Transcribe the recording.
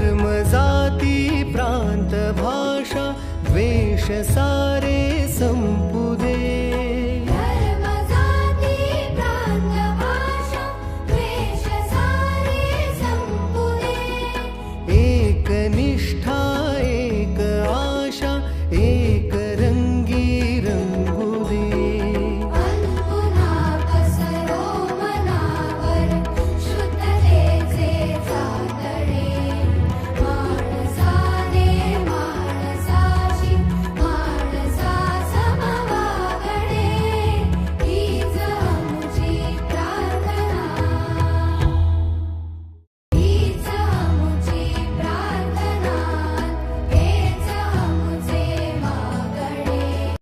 जाति प्रान्तभाषा वेष सारे सम्पू